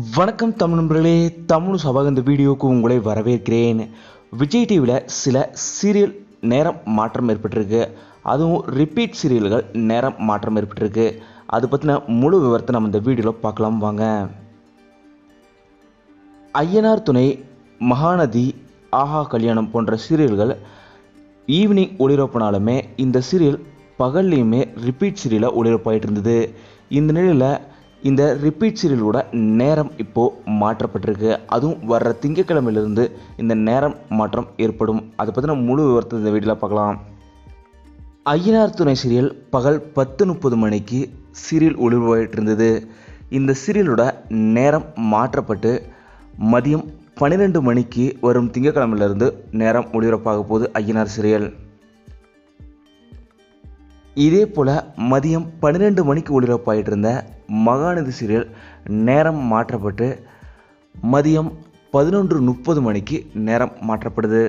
வணக்கம் தமிழ் நண்பர்களே தமிழ் சபாக இந்த வீடியோவுக்கு உங்களை வரவேற்கிறேன். விஜய் டிவியில் சில சீரியல் நேரம் மாற்றம் ஏற்பட்டிருக்கு. அதுவும் ரிப்பீட் சீரியல்கள் நேரம் மாற்றம் ஏற்பட்டிருக்கு. அது பற்றின முழு விவரத்தை நம்ம இந்த வீடியோவில் பார்க்கலாம் வாங்க. ஐயனார் துணை மகாநதி ஆஹா கல்யாணம் போன்ற சீரியல்கள் ஈவினிங் ஒளிபரப்புனாலுமே இந்த சீரியல் பகல்லையுமே ரிப்பீட் சீரியலாக ஒளிபரப்பாயிட்டு இருந்தது. இந்த நிலையில் இந்த ரிப்பீட் சீரியலோட நேரம் இப்போது மாற்றப்பட்டிருக்கு. அதுவும் வர்ற திங்கக்கிழமையிலிருந்து இந்த நேரம் மாற்றம் ஏற்படும். அதை பற்றின முழு விவரத்தை இந்த வீட்டில் பார்க்கலாம். ஐயனார் துணை சீரியல் பகல் பத்து முப்பது மணிக்கு சீரியல் ஒளிபரப்பாயிட்டு இருந்தது. இந்த சீரியலோட நேரம் மாற்றப்பட்டு மதியம் பன்னிரெண்டு மணிக்கு வரும் திங்கக்கிழமையிலிருந்து நேரம் ஒளிபரப்பாக போகுது ஐயனார் சீரியல் இதே போல் மதியம் பன்னிரெண்டு மணிக்கு ஒளிபரப்பாயிட்டு இருந்த மகாநதி சீரியல் நேரம் மாற்றப்பட்டு மதியம் பதினொன்று முப்பது மணிக்கு நேரம் மாற்றப்படுது.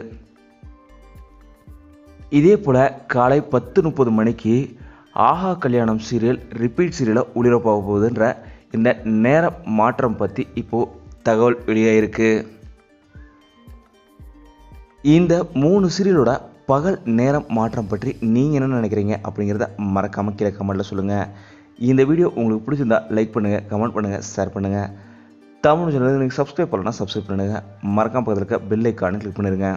இதே போல் காலை பத்து முப்பது மணிக்கு ஆஹா கல்யாணம் சீரியல் ரிப்பீட் சீரியலை ஒளிபரப்பாக போகுதுன்ற இந்த நேர மாற்றம் பற்றி இப்போது தகவல் வெளியாயிருக்கு. இந்த மூணு சீரியலோட பகல் நேரம் மாற்றம் பற்றி நீங்கள் என்ன நினைக்கிறீங்க அப்படிங்கிறத மறக்காமல் கீழே கமெண்ட்டில் சொல்லுங்கள் இந்த வீடியோ உங்களுக்கு பிடிச்சிருந்தா லைக் பண்ணுங்கள் கமெண்ட் பண்ணுங்கள் ஷேர் பண்ணுங்கள் தமிழ் சேனலுக்கு நீங்கள் சப்ஸ்கிரைப் பண்ணலாம் சப்ஸ்கிரைப் பண்ணுங்கள் மறக்காமல் பக்கத்தில் இருக்க பெல் ஐக்கானு கிளிக் பண்ணிடுங்க.